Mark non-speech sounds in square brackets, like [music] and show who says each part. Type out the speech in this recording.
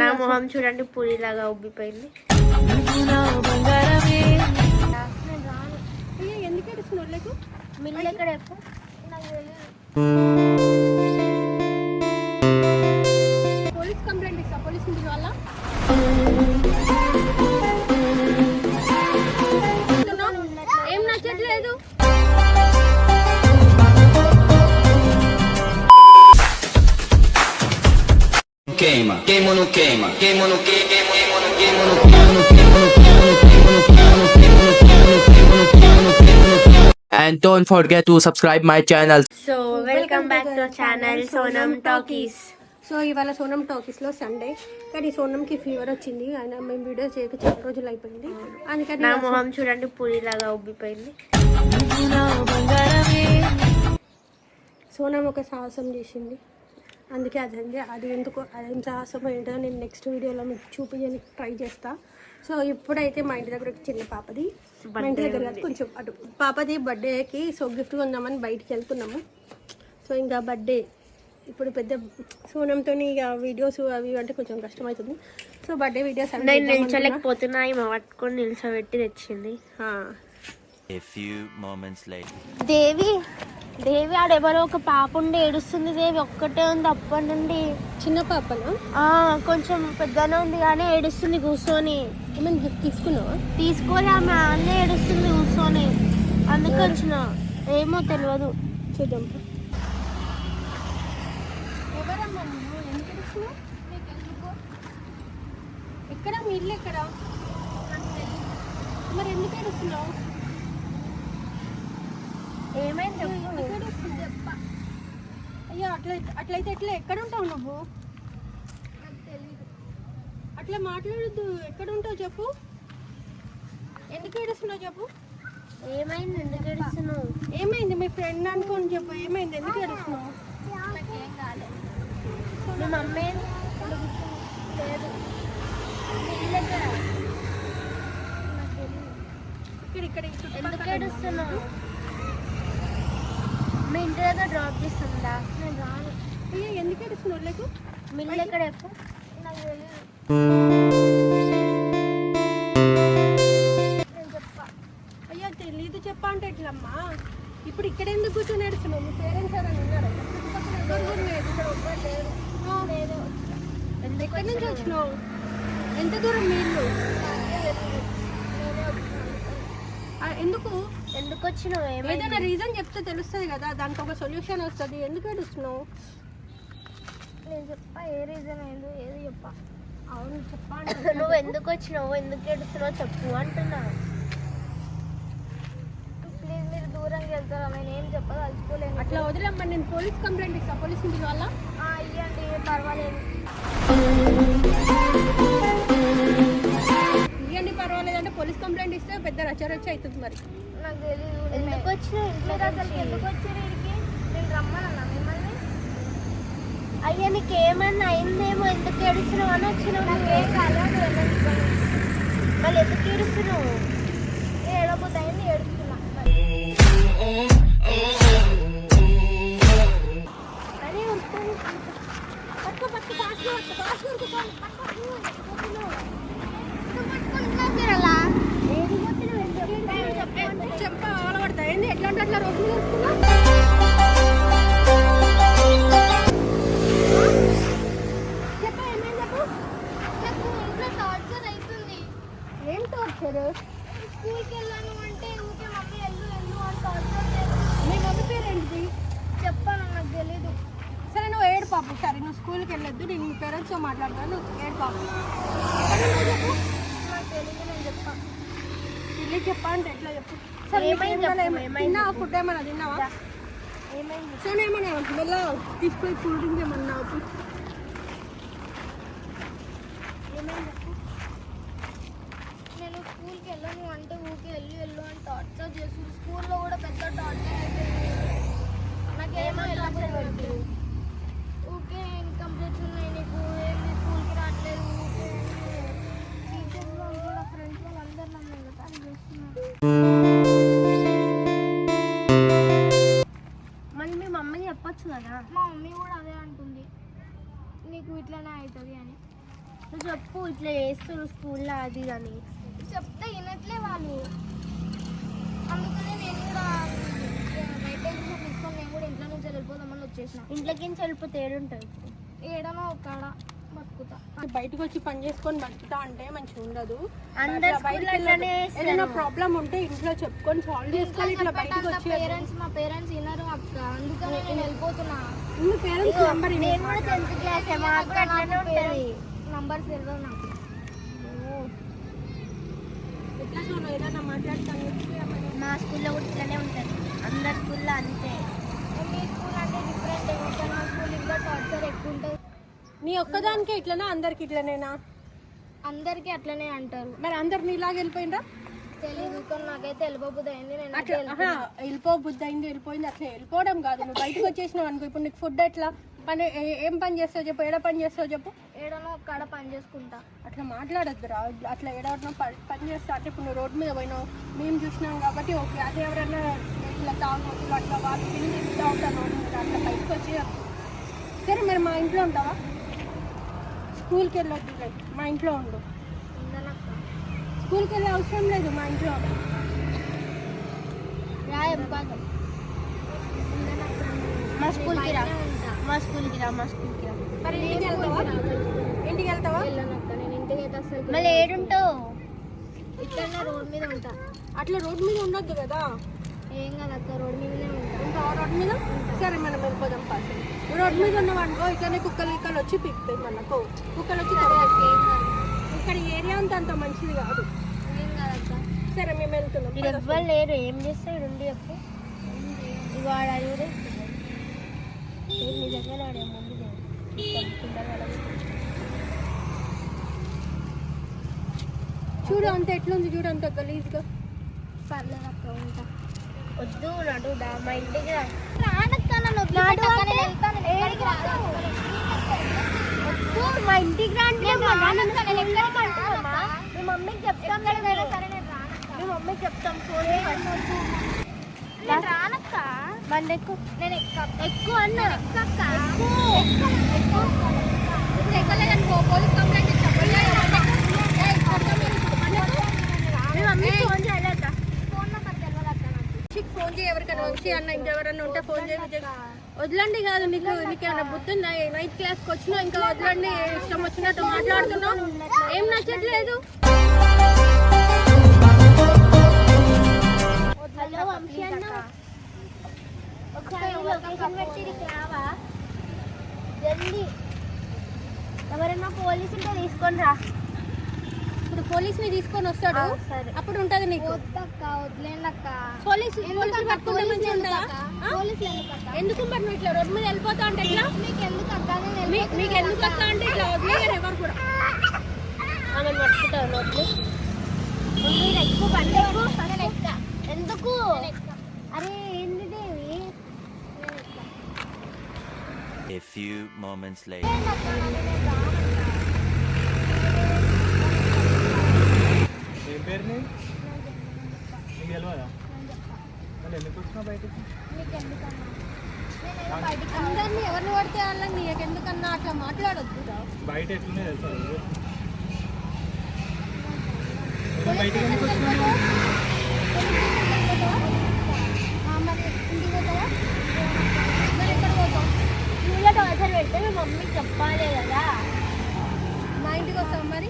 Speaker 1: నా మొహం చూడండి పులి పూరిలాగా ఉబ్బిపోయింది
Speaker 2: పోలీస్ కంప్లైంట్ ఇస్తా పోలీస్ వాళ్ళ? queima, queima no
Speaker 3: queima, queima no queima, queima no queima, queima no queima queima no queima, queima no queima queima no queima, queima no queima queima no queima, queima no queima queima no queima, queima no queima no queima, no queima.
Speaker 4: And don't forget to subscribe my channel.
Speaker 1: So welcome back to channel Sonam Talkies.
Speaker 2: So ఇవాళ Sonam టాకీస్లో Sunday కానీ సోనంకి fever వచ్చింది ఆయన మేము video చేయక చాలా రోజులు అయిపోయింది అందుకని
Speaker 1: నా మొహం చూడండి పూరిలాగా ఉబ్బిపోయింది
Speaker 2: సోనం ఒక సాహసం చేసింది అందుకే అదండి అది ఎందుకు అదేం సాహసం ఏంటో నేను నెక్స్ట్ వీడియోలో మీకు చూపించడానికి ట్రై చేస్తా. సో ఇప్పుడైతే మా ఇంటి దగ్గర ఒక చిన్న పాపది. మా ఇంటి దగ్గర కొంచెం అటు పాపది బర్త్డేకి సో గిఫ్ట్ కొందామని బయటికి వెళ్తున్నాము. సో ఇంకా బర్త్డే ఇప్పుడు పెద్ద సోనంతో ఇక వీడియోస్ అవి అంటే కొంచెం కష్టమవుతుంది. సో బర్త్డే వీడియోస్
Speaker 1: నేను నిల్చోలేకపోతున్నా ఈమె పట్టుకొని నిల్చోబెట్టి తెచ్చింది. దేవి దేవి ఆడెవరో ఒక పాప ఉండి ఏడుస్తుంది దేవి. ఒక్కటే ఉంది అప్పటి నుండి
Speaker 2: చిన్న పాపను?
Speaker 1: ఆ కొంచెం పెద్దనే ఉంది కానీ ఏడుస్తుంది కూర్చొని.
Speaker 2: ఏమైనా గిఫ్ట్ తీసుకున్నావా?
Speaker 1: తీసుకొని ఆమె అన్నీ ఏడుస్తుంది కూర్చొని. అందుకే వచ్చిన. ఏమో తెలియదు
Speaker 2: చూద్దాం. ఎక్కడ? మీ ఇల్లు ఎక్కడ? మరి ఎందుకు ఏడుస్తున్నావు?
Speaker 1: ఏమైంది?
Speaker 2: అయ్యో అట్లా అట్లయితే ఎట్లా? ఎక్కడ ఉంటావు నువ్వు? అట్లా మాట్లాడద్దు. ఎక్కడ ఉంటావు చెప్పు. ఎందుకు ఏడుస్తున్నావు చెప్పు?
Speaker 1: ఏమైంది? ఎందుకు ఏడుస్తున్నావు?
Speaker 2: ఏమైంది? మీ ఫ్రెండ్ అనుకోని చెప్పు. ఏమైంది? ఎందుకు ఏడుస్తున్నావు?
Speaker 1: మీ మమ్మీ లేదు?
Speaker 2: ఇక్కడ ఇక్కడ
Speaker 1: ఎందుకు ఏడుస్తున్నావు? మీ ఇంటి దగ్గర డ్రాప్ చేస్తుందా? నేను రాను.
Speaker 2: అయ్యో ఎందుకు ఏడుస్తున్నావు లేకు
Speaker 1: మిల్లు ఎక్కడ చెప్పా.
Speaker 2: అయ్యో తెలీదు చెప్పా అంటే ఎట్లమ్మా? ఇప్పుడు ఇక్కడ ఎందుకు కూర్చొని ఏడుస్తున్నావు? మీ పేరెంట్స్ ఎవరైనా ఉన్నారా? ఎక్కడి నుంచి వచ్చినావు? ఎంత దూరం ఆ, ఎందుకు?
Speaker 1: ఎందుకు వచ్చినావు ఏమైంది?
Speaker 2: ఏదైనా రీజన్ చెప్తే తెలుస్తుంది కదా దానికి ఒక సొల్యూషన్ వస్తుంది. ఎందుకు ఏడుస్తున్నావు?
Speaker 1: నేను చెప్పా ఏ రీజన్ ఏందో ఏది చెప్పా?
Speaker 2: అవును చెప్పా [laughs]
Speaker 1: నువ్వు ఎందుకు వచ్చినావు ఎందుకు ఏడుస్తున్నావు చెప్పు అంటున్నా. ప్లీజ్ మీరు దూరంగా వెళ్తారా? నేను ఏం చెప్పదలుచుకోలేను
Speaker 2: అట్లా వదిలమ్మా నేను పోలీస్ కంప్లైంట్ ఇస్తా. పోలీస్ ఇంటి వల్ల
Speaker 1: ఆ, ఇయ్యండి పర్వాలేదు.
Speaker 2: పోలీస్ కంప్లైంట్ ఇస్తే పెద్ద రచ్చరచ్చ అవుతుంది మరి
Speaker 1: నాకు తెలియదు ఎందుకు అసలు ఎందుకు వచ్చారు ఇక్కడికి నేను రమ్మన్నా మిమ్మల్ని అయ్యా నీకు ఏమన్నా అయిందేమో ఎందుకు ఏడుస్తున్నావు అని వచ్చినావు నాకేం కాలేదు మళ్ళీ ఎందుకు ఏడుస్తున్నావు ఏడబోద్దు అయింది ఏడుస్తున్నా అరే ఉంటుంది స్కూల్కి
Speaker 2: వెళ్ళొద్దు నేను మీ పేరెంట్స్తో మాట్లాడతాను ఏడు
Speaker 1: ఏడ్పాకు
Speaker 2: ఇల్లు చెప్పాలంటే ఎట్లా చెప్పు? సరే ఏమైనా ఫుడ్ ఏమైనా తిన్నావా?
Speaker 1: ఏమైంది?
Speaker 2: సో ఏమన్నా మెల్ల తీసుకుపోయి కూల్ డ్రింక్ ఏమన్నా
Speaker 1: అది అని. చెప్తే వినట్లే వాళ్ళు. అందుకనే నేను కూడా బయట తీసుకొని నేను కూడా ఇంట్లో నుంచి వెళ్ళిపోదామని వచ్చేసిన. ఇంట్లోకి నుంచి వెళ్ళిపోతే ఏడుంటుంది. ఏడనో ఒక్కడ బతుకుతా.
Speaker 2: బయటకు వచ్చి పని చేసుకొని బతుకుతా అంటే మంచిగా ఉండదు. ఏదైనా ప్రాబ్లం ఉంటే ఇంట్లో చెప్పుకొని సాల్వ్ చేసుకొని ఇట్లా బయటకు వచ్చి
Speaker 1: పేరెంట్స్ మా పేరెంట్స్ వినరు అక్క. అందుకనే నేను వెళ్ళిపోతున్నా.
Speaker 2: మీ పేరెంట్స్ నెంబర్
Speaker 1: నేను కూడా టెన్త్ క్లాస్ అట్లనే ఉంటుంది. నంబర్ తెలియదు నాకు
Speaker 2: ఎట్లా చూడు ఏదైనా మాట్లాడతాను
Speaker 1: మా స్కూల్లో కూడా ఇట్లనే ఉంటుంది. అందరి స్కూల్లో అంతే. మీ స్కూల్ అంటే డిఫరెంట్ మా స్కూల్ ఇంకా టార్చర్ ఎక్కువ ఉంటుంది.
Speaker 2: నీ ఒక్కదానికే ఇట్లనా? అందరికి ఇట్లనేనా?
Speaker 1: అందరికీ అట్లనే అంటారు.
Speaker 2: మరి అందరు నీలాగా వెళ్ళిపోయిందా
Speaker 1: కానీ నాకైతే వెళ్ళిపోబుద్ది అయింది నేను
Speaker 2: అట్లా ఆహా, వెళ్ళిపో బుద్ధి అయింది వెళ్ళిపోయింది అట్లా వెళ్ళిపోవడం కాదు. నువ్వు బయటకు వచ్చేసినావు అనుకో ఇప్పుడు నీకు ఫుడ్ ఎట్లా? పని ఏ- పని చేస్తావు చెప్పు ఏడ పని చేస్తావు చెప్పు.
Speaker 1: ఏడనో ఒక్కడ పని చేసుకుంటా.
Speaker 2: అట్లా మాట్లాడద్దురా అట్లా ఏడవడం పని చేస్తా. అంటే ఇప్పుడు నువ్వు రోడ్డు మీద పోయినావు మేము చూసినాం కాబట్టి ఓకే అదే ఎవరైనా ఇట్లా తాగుబోతులు అట్లా వాళ్ళు తిని తింటా ఉంటారు రోడ్డు మీద అట్లా బయటకు వచ్చి సరే మరి మా ఇంట్లో ఉంటావా? స్కూల్కి వెళ్ళొద్దు మా ఇంట్లో ఉండు. స్కూల్కి వెళ్ళే అవసరం లేదు మా ఇంట్లో.
Speaker 1: రాయం మా స్కూల్కి రా. మా స్కూల్కి రా మా స్కూల్కి రా.
Speaker 2: మరి ఇంటికి వెళ్తావా? ఇంటికి వెళ్తావా?
Speaker 1: నేను ఇంటికి అయితే అసలు మళ్ళీ ఏడుంటావు? ఇక్కడ రోడ్ మీద ఉంటా.
Speaker 2: అట్లా రోడ్డు మీద ఉండొద్దు కదా?
Speaker 1: ఏం కాదక్క రోడ్ మీదనే ఉంటా.
Speaker 2: ఉంటావా రోడ్డు మీద? సరే మనం వెళ్ళిపోదాం పాస్ రోడ్డు మీద ఉన్నాం అనుకో ఇట్లనే కుక్కలు ఇక్కడ వచ్చి పిక్తాయి మనకు కుక్కలు వచ్చి
Speaker 1: అక్క కాదు.
Speaker 2: ఇక్కడ ఏరియా అంతా అంత మంచిది కాదు.
Speaker 1: ఏం కాదక్క
Speaker 2: సరే మేము వెళ్తున్నాం.
Speaker 1: ఎవ్వరు లేరు. ఏం చేస్తాడు ఉండి చెప్పు. ఇవాడ చూడే. నిజంగా ఆడే ముందు
Speaker 2: చూడు అంత ఎట్లుంది చూడు అంత గలీజ్గా.
Speaker 1: పర్లేదు అక్క ఉంటా. వద్దు నడు మా ఇంటికి మా ఇంటికి మా మమ్మీకి చెప్తాం మీ మమ్మీకి చెప్తాం ఫోన్ నేను రానక్క. బండి ఎక్కువ నేను ఎక్కువ అన్న. ఎక్కక్క. ఎక్కువ. ఇప్పుడు ఎక్కలేదని పోలీస్ కంప్లైంట్ మీ మమ్మీ. ఫోన్
Speaker 2: చేయి ఎవరికైనా. వచ్చి అన్న ఇంకెవరన్నా ఉంటే ఫోన్ చేసి వదలండి కాదు నీకు. నీకు ఏమైనా బుద్ధి ఉందా నైట్ క్లాస్కి వచ్చినా ఇంకా వదలండి. ఇష్టం వచ్చినట్టు మాట్లాడుతున్నావు? ఏం నచ్చట్లేదు?
Speaker 1: హలో వంశీ అన్న. ఒకసారి లొకేషన్ పెట్టి రావా? జల్దీ. ఎవరైనా పోలీసు ఉంటే తీసుకొని రా.
Speaker 2: ఇప్పుడు పోలీస్ని తీసుకొని వస్తాడు. అప్పుడు ఉంటుంది నీకు. పోలీసు పోలీసులు పట్టుకుంటే మంచిగా ఉంటుందా ఎందుకు మరి ఇట్లా రోడ్డు మీద వెళ్ళిపోతా అంటే ఎట్లా
Speaker 1: మీకు ఎందుకు
Speaker 2: వస్తా అంటే ఇట్లా వదిలేయరు ఎవరు కూడా. ఆమె పట్టుకుంటారు రోడ్లు
Speaker 1: ఎక్కువ ఎక్క ఎందుకు? అరే ఏంది దేవి?
Speaker 5: A few moments later.
Speaker 6: ఏం పేరు నీ? నీకు తెలియదా మళ్ళీ ఎందుకు వచ్చినావు బయటకి?
Speaker 2: అందరినీ ఎవరిని పడితే వాళ్ళని నీకు ఎందుకన్నా అట్లా మాట్లాడొద్దు
Speaker 6: బయట ఎట్లున్నాయి తెలుసా? రోజు? నువ్వు బయటకి ఎందుకు వచ్చినావు
Speaker 1: మరి ఇంటికి పోతావా మరి ఎక్కడ పోతావు నువ్వులో టార్చర్ మమ్మీ చెప్పాలి కదా.
Speaker 2: మా ఇంటికి వస్తాం మరి?